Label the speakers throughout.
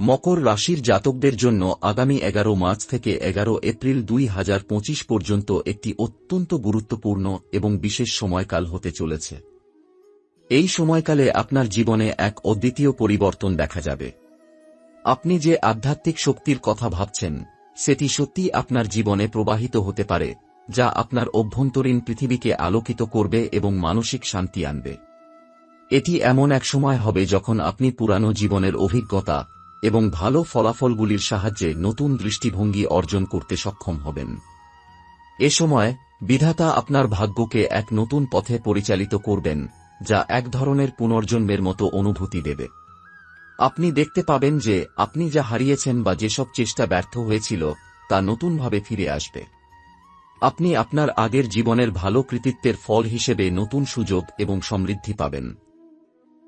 Speaker 1: মকর রাশির জাতকদের জন্য আগামী এগারো মার্চ থেকে এগারো এপ্রিল দুই হাজার পঁচিশ পর্যন্ত একটি অত্যন্ত গুরুত্বপূর্ণ এবং বিশেষ সময়কাল হতে চলেছে। এই সময়কালে আপনার জীবনে এক অদ্বিতীয় পরিবর্তন দেখা যাবে। আপনি যে আধ্যাত্মিক শক্তির কথা ভাবছেন, সেটি সত্যি আপনার জীবনে প্রবাহিত হতে পারে, যা আপনার অভ্যন্তরীণ পৃথিবীকে আলোকিত করবে এবং মানসিক শান্তি আনবে। এটি এমন এক সময় হবে যখন আপনি পুরানো জীবনের অভিজ্ঞতা এবং ভালো ফলাফলগুলির সাহায্যে নতুন দৃষ্টিভঙ্গি অর্জন করতে সক্ষম হবেন। এ সময় বিধাতা আপনার ভাগ্যকে এক নতুন পথে পরিচালিত করবেন, যা এক ধরনের পুনর্জন্মের মতো অনুভূতি দেবে। আপনি দেখতে পাবেন যে আপনি যা হারিয়েছেন বা যেসব চেষ্টা ব্যর্থ হয়েছিল, তা নতুনভাবে ফিরে আসবে। আপনি আপনার আগের জীবনের ভালো কৃতিত্বের ফল হিসেবে নতুন সুযোগ এবং সমৃদ্ধি পাবেন।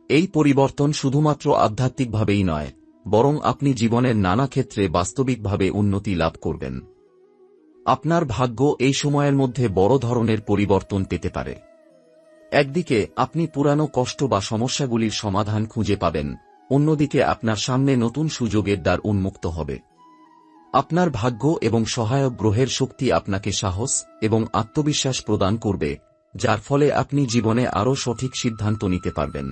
Speaker 1: এই পরিবর্তন শুধুমাত্র আধ্যাত্মিকভাবেই নয় বরং আপনি জীবনের নানা ক্ষেত্রে বাস্তবিকভাবে উন্নতি লাভ করবেন। আপনার ভাগ্য এই সময়ের মধ্যে বড় ধরনের পরিবর্তন পেতে পারে। একদিকে আপনি পুরানো কষ্ট বা সমস্যাগুলির সমাধান খুঁজে পাবেন, অন্যদিকে আপনার সামনে নতুন সুযোগের দ্বার উন্মুক্ত হবে। আপনার ভাগ্য এবং সহায়ক গ্রহের শক্তি আপনাকে সাহস এবং আত্মবিশ্বাস প্রদান করবে, যার ফলে আপনি জীবনে আরও সঠিক সিদ্ধান্ত নিতে পারবেন।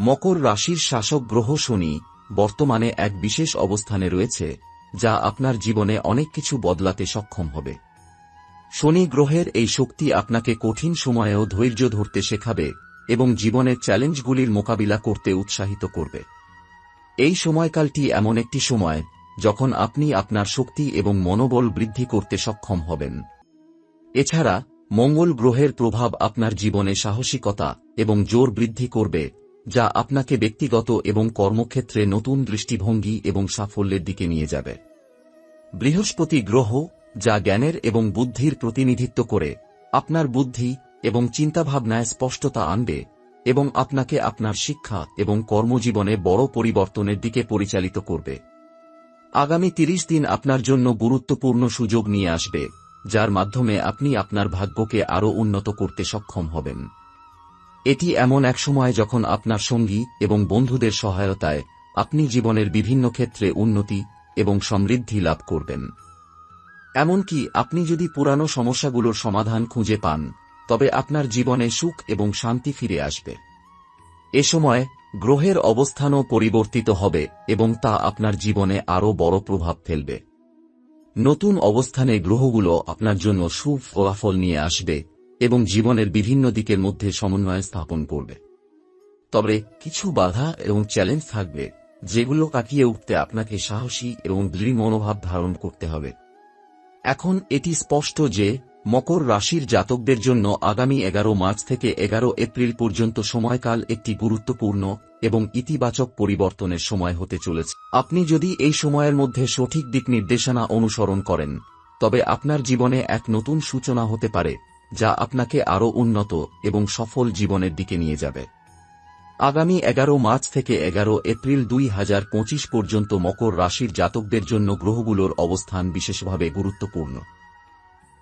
Speaker 1: মকর রাশির শাসক গ্রহ শনি বর্তমানে এক বিশেষ অবস্থানে রয়েছে, যা আপনার জীবনে অনেক কিছু বদলাতে সক্ষম হবে। শনি গ্রহের এই শক্তি আপনাকে কঠিন সময়েও ধৈর্য ধরতে শেখাবে এবং জীবনের চ্যালেঞ্জগুলির মোকাবিলা করতে উৎসাহিত করবে। এই সময়কালটি এমন একটি সময়, যখন আপনি আপনার শক্তি এবং মনোবল বৃদ্ধি করতে সক্ষম হবেন। এছাড়া, মঙ্গল গ্রহের প্রভাব আপনার জীবনে সাহসিকতা এবং জোর বৃদ্ধি করবে যা আপনাকে ব্যক্তিগত এবং কর্মক্ষেত্রে নতুন দৃষ্টিভঙ্গি এবং সাফল্যের দিকে নিয়ে যাবে। বৃহস্পতি গ্রহ, যা জ্ঞানের এবং বুদ্ধির প্রতিনিধিত্ব করে, আপনার বুদ্ধি এবং চিন্তাভাবনায় স্পষ্টতা আনবে এবং আপনাকে আপনার শিক্ষা এবং কর্মজীবনে বড় পরিবর্তনের দিকে পরিচালিত করবে। আগামী তিরিশ দিন আপনার জন্য গুরুত্বপূর্ণ সুযোগ নিয়ে আসবে, যার মাধ্যমে আপনি আপনার ভাগ্যকে আরও উন্নত করতে সক্ষম হবেন। এটি এমন এক সময় যখন আপনার সঙ্গী এবং বন্ধুদের সহায়তায় আপনি জীবনের বিভিন্ন ক্ষেত্রে উন্নতি এবং সমৃদ্ধি লাভ করবেন। এমনকি আপনি যদি পুরানো সমস্যাগুলোর সমাধান খুঁজে পান, তবে আপনার জীবনে সুখ এবং শান্তি ফিরে আসবে। এ সময় গ্রহের অবস্থানও পরিবর্তিত হবে এবং তা আপনার জীবনে আরও বড় প্রভাব ফেলবে। নতুন অবস্থানে গ্রহগুলো আপনার জন্য সুফলাফল নিয়ে আসবে এবং জীবনের বিভিন্ন দিকের মধ্যে সমন্বয় স্থাপন করবে। তবে কিছু বাধা এবং চ্যালেঞ্জ থাকবে, যেগুলো কাটিয়ে উঠতে আপনাকে সাহসী এবং দৃঢ় মনোভাব ধারণ করতে হবে। এখন এটি স্পষ্ট যে, মকর রাশির জাতকদের জন্য আগামী এগারো মার্চ থেকে এগারো এপ্রিল পর্যন্ত সময়কাল একটি গুরুত্বপূর্ণ এবং ইতিবাচক পরিবর্তনের সময় হতে চলেছে। আপনি যদি এই সময়ের মধ্যে সঠিক দিক নির্দেশনা অনুসরণ করেন, তবে আপনার জীবনে এক নতুন সূচনা হতে পারে। যা আপনাকে আরও উন্নত এবং সফল জীবনের দিকে নিয়ে যাবে। আগামী এগারো মার্চ থেকে এগারো এপ্রিল দুই হাজার পঁচিশ পর্যন্ত মকর রাশির জাতকদের জন্য গ্রহগুলোর অবস্থান বিশেষভাবে গুরুত্বপূর্ণ।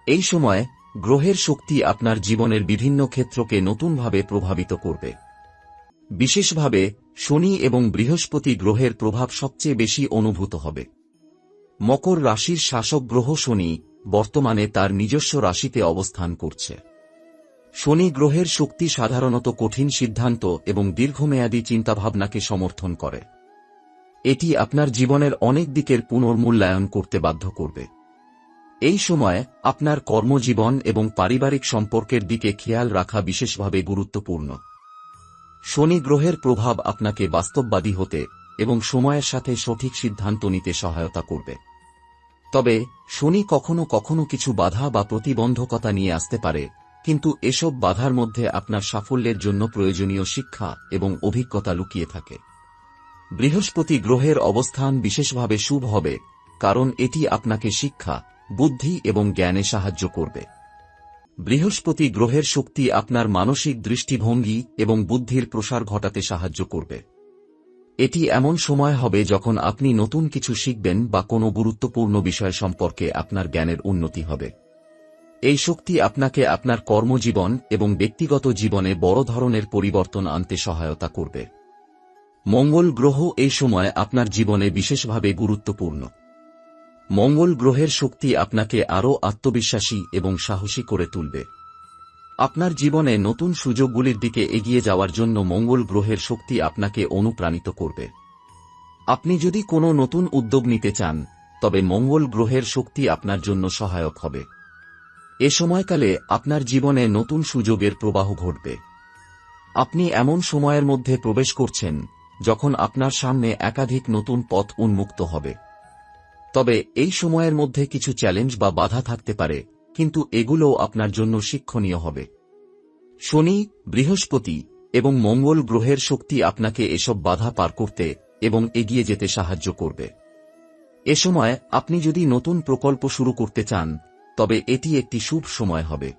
Speaker 1: এই সময় গ্রহের শক্তি আপনার জীবনের বিভিন্ন ক্ষেত্রকে নতুনভাবে প্রভাবিত করবে। বিশেষভাবে শনি এবং বৃহস্পতি গ্রহের প্রভাব সবচেয়ে বেশি অনুভূত হবে। মকর রাশির শাসক গ্রহ শনি বর্তমানে তার নিজস্ব রাশিতে অবস্থান করছে। শনি গ্রহের শক্তি সাধারণত কঠিন সিদ্ধান্ত এবং দীর্ঘমেয়াদী চিন্তাভাবনাকে সমর্থন করে। এটি আপনার জীবনের অনেক দিকের পুনর্মূল্যায়ন করতে বাধ্য করবে। এই সময় আপনার কর্মজীবন এবং পারিবারিক সম্পর্কের দিকে খেয়াল রাখা বিশেষভাবে গুরুত্বপূর্ণ। শনি গ্রহের প্রভাব আপনাকে বাস্তববাদী হতে এবং সময়ের সাথে সঠিক সিদ্ধান্ত নিতে সহায়তা করবে। তবে, শনি কখনো কখনো কিছু বাধা বা প্রতিবন্ধকতা নিয়ে আসতে পারে, কিন্তু এসব বাধার মধ্যে আপনার সাফল্যের জন্য প্রয়োজনীয় শিক্ষা এবং অভিজ্ঞতা লুকিয়ে থাকে। বৃহস্পতি গ্রহের অবস্থান বিশেষভাবে শুভ হবে, কারণ এটি আপনাকে শিক্ষা, বুদ্ধি এবং জ্ঞানে সাহায্য করবে। বৃহস্পতি গ্রহের শক্তি আপনার মানসিক দৃষ্টিভঙ্গি এবং বুদ্ধির প্রসার ঘটাতে সাহায্য করবে। এটি এমন সময় হবে যখন আপনি নতুন কিছু শিখবেন বা কোনো গুরুত্বপূর্ণ বিষয় সম্পর্কে আপনার জ্ঞানের উন্নতি হবে। এই শক্তি আপনাকে আপনার কর্মজীবন এবং ব্যক্তিগত জীবনে বড় ধরনের পরিবর্তন আনতে সহায়তা করবে। মঙ্গল গ্রহ এই সময় আপনার জীবনে বিশেষভাবে গুরুত্বপূর্ণ। মঙ্গল গ্রহের শক্তি আপনাকে আরও আত্মবিশ্বাসী এবং সাহসী করে তুলবে। আপনার জীবনে নতুন সুযোগগুলির দিকে এগিয়ে যাওয়ার জন্য মঙ্গল গ্রহের শক্তি আপনাকে অনুপ্রাণিত করবে। আপনি যদি কোনো নতুন উদ্যোগ নিতে চান, তবে মঙ্গল গ্রহের শক্তি আপনার জন্য সহায়ক হবে। এ সময়কালে আপনার জীবনে নতুন সুযোগের প্রবাহ ঘটবে। আপনি এমন সময়ের মধ্যে প্রবেশ করছেন, যখন আপনার সামনে একাধিক নতুন পথ উন্মুক্ত হবে। তবে এই সময়ের মধ্যে কিছু চ্যালেঞ্জ বা বাধা থাকতে পারে কিন্তু এগুলোও আপনার জন্য শিক্ষণীয় হবে। শনি, বৃহস্পতি এবং মঙ্গল গ্রহের শক্তি আপনাকে এসব বাধা পার করতে এবং এগিয়ে যেতে সাহায্য করবে। এ সময় আপনি যদি নতুন প্রকল্প শুরু করতে চান, তবে এটি একটি শুভ সময় হবে।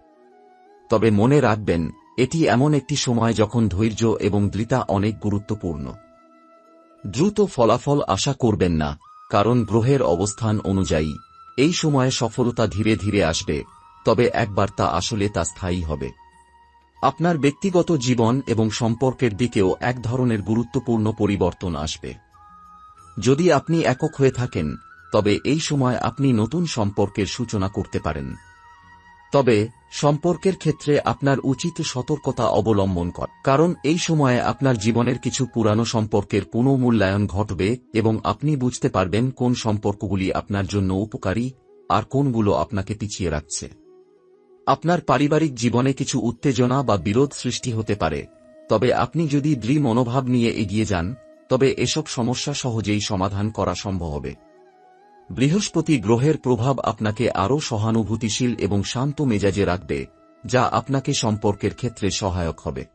Speaker 1: তবে মনে রাখবেন, এটি এমন একটি সময় যখন ধৈর্য এবং দৃতা অনেক গুরুত্বপূর্ণ। দ্রুত ফলাফল আশা করবেন না, কারণ গ্রহের অবস্থান অনুযায়ী এই সময়ে সফলতা ধীরে ধীরে আসবে, তবে একবার তা আসলে তা স্থায়ী হবে। আপনার ব্যক্তিগত জীবন এবং সম্পর্কের দিকেও এক ধরনের গুরুত্বপূর্ণ পরিবর্তন আসবে। যদি আপনি একক হয়ে থাকেন, তবে এই সময় আপনি নতুন সম্পর্কের সূচনা করতে পারেন। তবে, সম্পর্কের ক্ষেত্রে আপনার উচিত সতর্কতা অবলম্বন কর, কারণ এই সময়ে আপনার জীবনের কিছু পুরানো সম্পর্কের পুনঃমূল্যায়ন ঘটবে এবং আপনি বুঝতে পারবেন কোন সম্পর্কগুলি আপনার জন্য উপকারী আর কোনগুলো আপনাকে পিছিয়ে রাখছে। আপনার পারিবারিক জীবনে কিছু উত্তেজনা বা বিরোধ সৃষ্টি হতে পারে, তবে আপনি যদি দৃঢ় মনোভাব নিয়ে এগিয়ে যান, তবে এসব সমস্যা সহজেই সমাধান করা সম্ভব হবে। বৃহস্পতি গ্রহের প্রভাব আপনাকে আরও সহানুভূতিশীল এবং শান্ত মেজাজে রাখবে, যা আপনাকে সম্পর্কের ক্ষেত্রে সহায়ক হবে।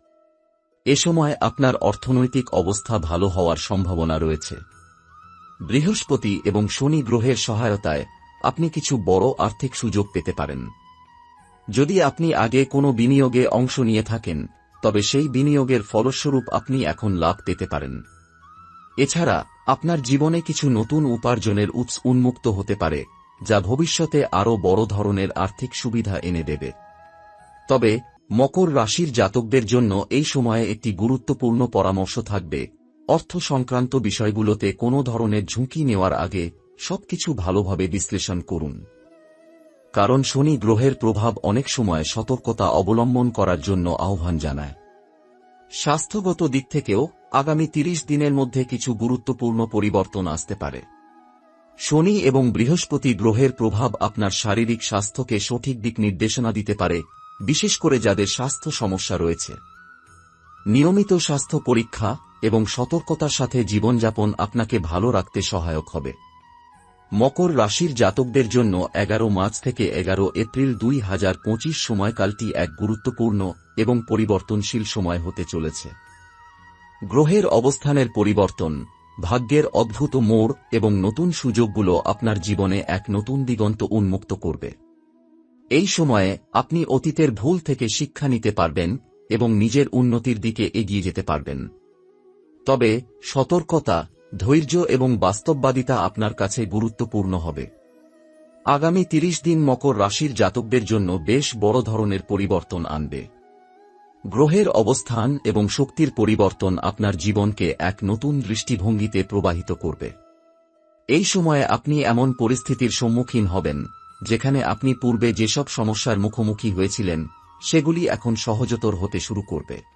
Speaker 1: এ সময় আপনার অর্থনৈতিক অবস্থা ভালো হওয়ার সম্ভাবনা রয়েছে। বৃহস্পতি এবং শনি গ্রহের সহায়তায় আপনি কিছু বড় আর্থিক সুযোগ পেতে পারেন। যদি আপনি আগে কোনো বিনিয়োগে অংশ নিয়ে থাকেন, তবে সেই বিনিয়োগের ফলস্বরূপ আপনি এখন লাভ পেতে পারেন। এছাড়া, আপনার জীবনে কিছু নতুন উপার্জনের উৎস উন্মুক্ত হতে পারে, যা ভবিষ্যতে আরও বড় ধরনের আর্থিক সুবিধা এনে দেবে। তবে, মকর রাশির জাতকদের জন্য এই সময়ে একটি গুরুত্বপূর্ণ পরামর্শ থাকবে। অর্থ সংক্রান্ত বিষয়গুলোতে কোনো ধরনের ঝুঁকি নেওয়ার আগে সবকিছু ভালোভাবে বিশ্লেষণ করুন। কারণ শনি গ্রহের প্রভাব অনেক সময় সতর্কতা অবলম্বন করার জন্য আহ্বান জানায়। স্বাস্থ্যগত দিক থেকেও আগামী তিরিশ দিনের মধ্যে কিছু গুরুত্বপূর্ণ পরিবর্তন আসতে পারে। শনি এবং বৃহস্পতি গ্রহের প্রভাব আপনার শারীরিক স্বাস্থ্যকে সঠিক দিক নির্দেশনা দিতে পারে, বিশেষ করে যাদের স্বাস্থ্য সমস্যা রয়েছে। নিয়মিত স্বাস্থ্য পরীক্ষা এবং সতর্কতার সাথে জীবনযাপন আপনাকে ভালো রাখতে সহায়ক হবে। মকর রাশির জাতকদের জন্য এগারো মার্চ থেকে এগারো এপ্রিল দুই হাজার পঁচিশ সময়কালটি এক গুরুত্বপূর্ণ এবং পরিবর্তনশীল সময় হতে চলেছে। গ্রহের অবস্থানের পরিবর্তন, ভাগ্যের অদ্ভুত মোড় এবং নতুন সুযোগগুলো আপনার জীবনে এক নতুন দিগন্ত উন্মুক্ত করবে। এই সময়ে আপনি অতীতের ভুল থেকে শিক্ষা নিতে পারবেন এবং নিজের উন্নতির দিকে এগিয়ে যেতে পারবেন। তবে সতর্কতা ধৈর্য এবং বাস্তববাদিতা আপনার কাছে গুরুত্বপূর্ণ হবে। আগামী তিরিশ দিন মকর রাশির জাতকদের জন্য বেশ বড় ধরনের পরিবর্তন আনবে। গ্রহের অবস্থান এবং শক্তির পরিবর্তন আপনার জীবনকে এক নতুন দৃষ্টিভঙ্গিতে প্রবাহিত করবে। এই সময়ে আপনি এমন পরিস্থিতির সম্মুখীন হবেন, যেখানে আপনি পূর্বে যেসব সমস্যার মুখোমুখি হয়েছিলেন, সেগুলি এখন সহজতর হতে শুরু করবে।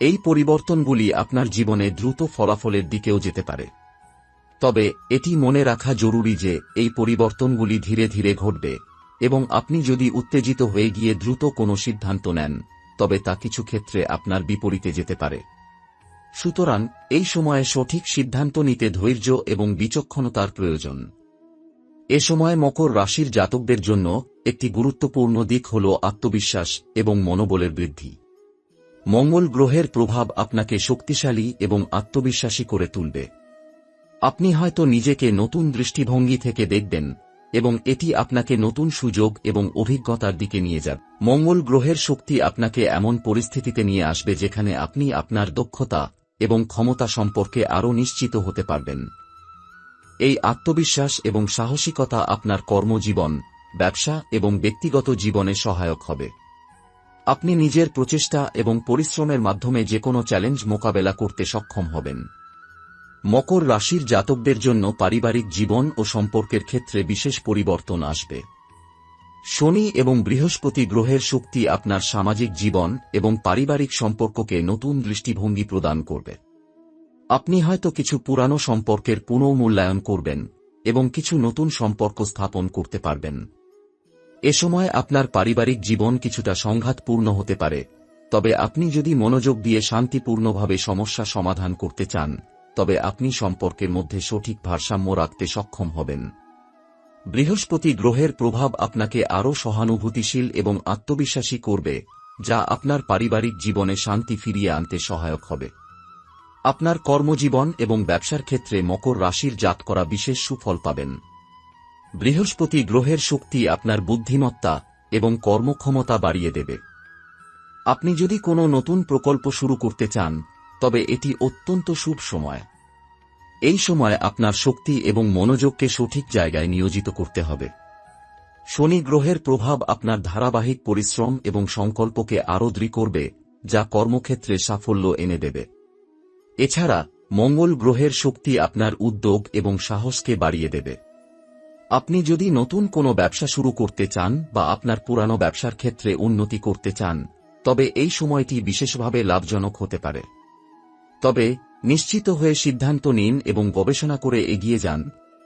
Speaker 1: এই পরিবর্তনগুলি আপনার জীবনে দ্রুত ফলাফলের দিকেও যেতে পারে। তবে এটি মনে রাখা জরুরি যে এই পরিবর্তনগুলি ধীরে ধীরে ঘটবে এবং আপনি যদি উত্তেজিত হয়ে গিয়ে দ্রুত কোনো সিদ্ধান্ত নেন, তবে তা কিছু ক্ষেত্রে আপনার বিপরীতে যেতে পারে। সুতরাং এই সময়ে সঠিক সিদ্ধান্ত নিতে ধৈর্য এবং বিচক্ষণতার প্রয়োজন। এ সময় মকর রাশির জাতকদের জন্য একটি গুরুত্বপূর্ণ দিক হল আত্মবিশ্বাস এবং মনোবলের বৃদ্ধি। মঙ্গল গ্রহের প্রভাব আপনাকে শক্তিশালী এবং আত্মবিশ্বাসী করে তুলবে। আপনি হয়তো নিজেকে নতুন দৃষ্টিভঙ্গি থেকে দেখবেন এবং এটি আপনাকে নতুন সুযোগ এবং অভিজ্ঞতার দিকে নিয়ে যাবে। মঙ্গল গ্রহের শক্তি আপনাকে এমন পরিস্থিতিতে নিয়ে আসবে যেখানে আপনি আপনার দক্ষতা এবং ক্ষমতা সম্পর্কে আরও নিশ্চিত হতে পারবেন। এই আত্মবিশ্বাস এবং সাহসিকতা আপনার কর্মজীবন, ব্যবসা এবং ব্যক্তিগত জীবনে সহায়ক হবে। আপনি নিজের প্রচেষ্টা এবং পরিশ্রমের মাধ্যমে যে কোনো চ্যালেঞ্জ মোকাবেলা করতে সক্ষম হবেন। মকর রাশির জাতকদের জন্য পারিবারিক জীবন ও সম্পর্কের ক্ষেত্রে বিশেষ পরিবর্তন আসবে। শনি এবং বৃহস্পতি গ্রহের শক্তি আপনার সামাজিক জীবন এবং পারিবারিক সম্পর্ককে নতুন দৃষ্টিভঙ্গি প্রদান করবে। আপনি হয়তো কিছু পুরানো সম্পর্কের পুনঃমূল্যায়ন করবেন এবং কিছু নতুন সম্পর্ক স্থাপন করতে পারবেন। এ সময় আপনার পারিবারিক জীবন কিছুটা সংঘাতপূর্ণ হতে পারে। তবে আপনি যদি মনোযোগ দিয়ে শান্তিপূর্ণভাবে সমস্যা সমাধান করতে চান, তবে আপনি সম্পর্কের মধ্যে সঠিক ভারসাম্য রাখতে সক্ষম হবেন। বৃহস্পতি গ্রহের প্রভাব আপনাকে আরও সহানুভূতিশীল এবং আত্মবিশ্বাসী করবে, যা আপনার পারিবারিক জীবনে শান্তি ফিরিয়ে আনতে সহায়ক হবে। আপনার কর্মজীবন এবং ব্যবসার ক্ষেত্রে মকর রাশির জাত করা বিশেষ সুফল পাবেন। বৃহস্পতি গ্রহের শক্তি আপনার বুদ্ধিমত্তা এবং কর্মক্ষমতা বাড়িয়ে দেবে। আপনি যদি কোনো নতুন প্রকল্প শুরু করতে চান, তবে এটি অত্যন্ত শুভ সময়। এই সময় আপনার শক্তি এবং মনোযোগকে সঠিক জায়গায় নিয়োজিত করতে হবে। শনি গ্রহের প্রভাব আপনার ধারাবাহিক পরিশ্রম এবং সংকল্পকে আরও দৃঢ় করবে, যা কর্মক্ষেত্রে সাফল্য এনে দেবে। এছাড়া মঙ্গল গ্রহের শক্তি আপনার উদ্যোগ এবং সাহসকে বাড়িয়ে দেবে। আপনি যদি নতুন কোনো ব্যবসা শুরু করতে চান বা আপনার পুরানো ব্যবসার ক্ষেত্রে উন্নতি করতে চান, তবে এই সময়টি বিশেষভাবে লাভজনক হতে পারে। তবে নিশ্চিত হয়ে সিদ্ধান্ত নিন এবং গবেষণা করে এগিয়ে যান,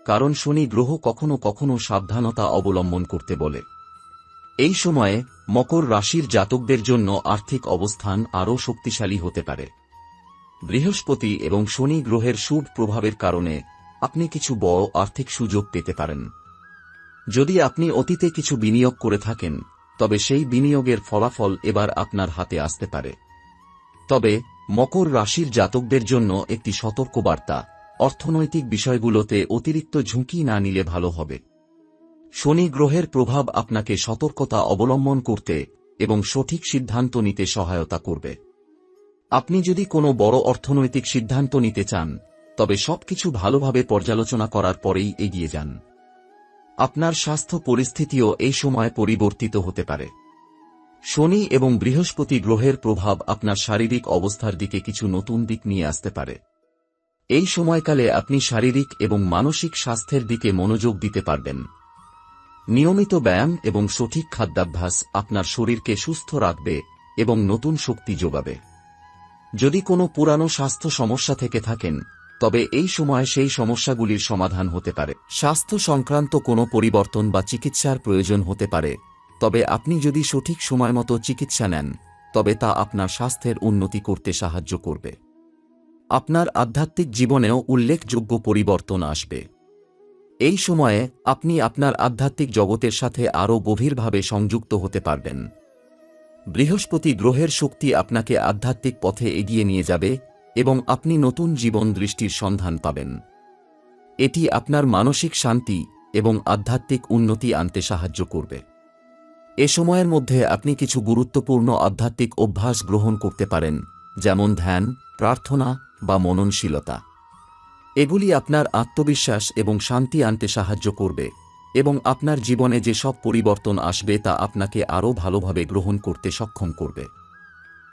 Speaker 1: কারণ শনি গ্রহ কখনো কখনো সাবধানতা অবলম্বন করতে বলে। এই সময়ে মকর রাশির জাতকদের জন্য আর্থিক অবস্থান আরও শক্তিশালী হতে পারে। বৃহস্পতি এবং শনি গ্রহের শুভ প্রভাবের কারণে আপনি কিছু বড় আর্থিক সুযোগ পেতে পারেন। যদি আপনি অতীতে কিছু বিনিয়োগ করে থাকেন, তবে সেই বিনিয়োগের ফলাফল এবার আপনার হাতে আসতে পারে। তবে, মকর রাশির জাতকদের জন্য একটি সতর্কবার্তা, অর্থনৈতিক বিষয়গুলোতে অতিরিক্ত ঝুঁকি না নিলে ভালো হবে। শনি গ্রহের প্রভাব আপনাকে সতর্কতা অবলম্বন করতে এবং সঠিক সিদ্ধান্ত নিতে সহায়তা করবে। আপনি যদি কোনো বড় অর্থনৈতিক সিদ্ধান্ত নিতে চান তবে সবকিছু ভালোভাবে পর্যালোচনা করার পরেই এগিয়ে যান। আপনার স্বাস্থ্য পরিস্থিতিও এই সময় পরিবর্তিত হতে পারে। শনি এবং বৃহস্পতি গ্রহের প্রভাব আপনার শারীরিক অবস্থার দিকে কিছু নতুন দিক নিয়ে আসতে পারে। এই সময়কালে আপনি শারীরিক এবং মানসিক স্বাস্থ্যের দিকে মনোযোগ দিতে পারবেন। নিয়মিত ব্যায়াম এবং সঠিক খাদ্যাভ্যাস আপনার শরীরকে সুস্থ রাখবে এবং নতুন শক্তি যোগাবে। যদি কোনো পুরানো স্বাস্থ্য সমস্যা থেকে থাকেন তবে এই সময় সেই সমস্যাগুলির সমাধান হতে পারে। স্বাস্থ্য সংক্রান্ত কোনো পরিবর্তন বা চিকিৎসার প্রয়োজন হতে পারে। তবে আপনি যদি সঠিক সময় মতো চিকিৎসা নেন, তবে তা আপনার স্বাস্থ্যের উন্নতি করতে সাহায্য করবে। আপনার আধ্যাত্মিক জীবনেও উল্লেখযোগ্য পরিবর্তন আসবে। এই সময়ে আপনি আপনার আধ্যাত্মিক জগতের সাথে আরও গভীরভাবে সংযুক্ত হতে পারবেন। বৃহস্পতি গ্রহের শক্তি আপনাকে আধ্যাত্মিক পথে এগিয়ে নিয়ে যাবে এবং আপনি নতুন জীবন দৃষ্টির সন্ধান পাবেন। এটি আপনার মানসিক শান্তি এবং আধ্যাত্মিক উন্নতি আনতে সাহায্য করবে। এ সময়ের মধ্যে আপনি কিছু গুরুত্বপূর্ণ আধ্যাত্মিক অভ্যাস গ্রহণ করতে পারেন, যেমন ধ্যান, প্রার্থনা বা মননশীলতা। এগুলি আপনার আত্মবিশ্বাস এবং শান্তি আনতে সাহায্য করবে এবং আপনার জীবনে যে সব পরিবর্তন আসবে তা আপনাকে আরও ভালোভাবে গ্রহণ করতে সক্ষম করবে।